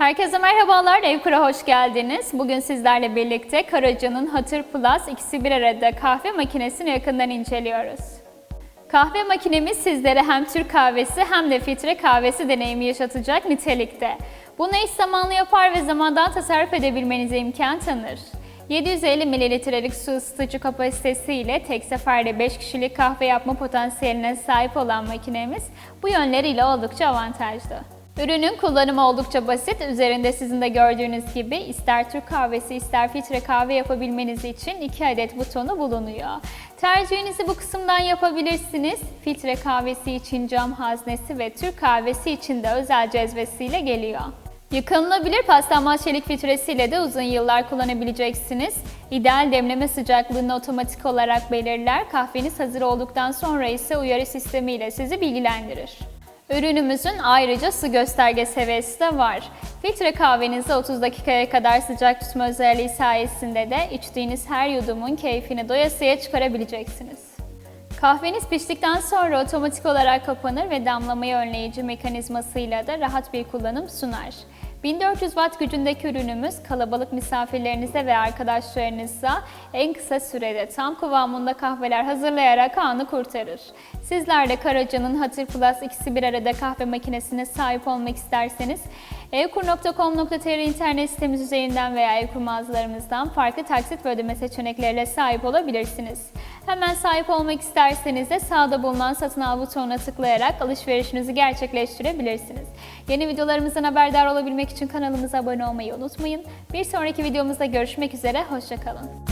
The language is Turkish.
Herkese merhabalar, Evkur'a hoş geldiniz. Bugün sizlerle birlikte Karaca'nın Hatır Plus ikisi bir arada kahve makinesini yakından inceliyoruz. Kahve makinemiz sizlere hem Türk kahvesi hem de filtre kahvesi deneyimi yaşatacak nitelikte. Bunu eş zamanlı yapar ve zamandan tasarruf edebilmenize imkan tanır. 750 mililitrelik su ısıtıcı kapasitesiyle tek seferde 5 kişilik kahve yapma potansiyeline sahip olan makinemiz bu yönleriyle oldukça avantajlı. Ürünün kullanımı oldukça basit. Üzerinde sizin de gördüğünüz gibi ister Türk kahvesi ister filtre kahve yapabilmeniz için 2 adet butonu bulunuyor. Tercihinizi bu kısımdan yapabilirsiniz. Filtre kahvesi için cam haznesi ve Türk kahvesi için de özel cezvesiyle geliyor. Yıkanılabilir paslanmaz çelik filtresiyle de uzun yıllar kullanabileceksiniz. İdeal demleme sıcaklığını otomatik olarak belirler. Kahveniz hazır olduktan sonra ise uyarı sistemiyle sizi bilgilendirir. Ürünümüzün ayrıca su gösterge seviyesi de var. Filtre kahvenizi 30 dakikaya kadar sıcak tutma özelliği sayesinde de içtiğiniz her yudumun keyfini doyasıya çıkarabileceksiniz. Kahveniz piştikten sonra otomatik olarak kapanır ve damlamayı önleyici mekanizmasıyla da rahat bir kullanım sunar. 1400 watt gücündeki ürünümüz kalabalık misafirlerinize ve arkadaşlarınıza en kısa sürede tam kıvamında kahveler hazırlayarak anı kurtarır. Sizler de Karaca'nın Hatır Plus ikisi bir arada kahve makinesine sahip olmak isterseniz evkur.com.tr internet sitemiz üzerinden veya Evkur mağazalarımızdan farklı taksit ve ödeme seçenekleriyle sahip olabilirsiniz. Hemen sahip olmak isterseniz de sağda bulunan satın al butonuna tıklayarak alışverişinizi gerçekleştirebilirsiniz. Yeni videolarımızdan haberdar olabilmek için kanalımıza abone olmayı unutmayın. Bir sonraki videomuzda görüşmek üzere, hoşçakalın.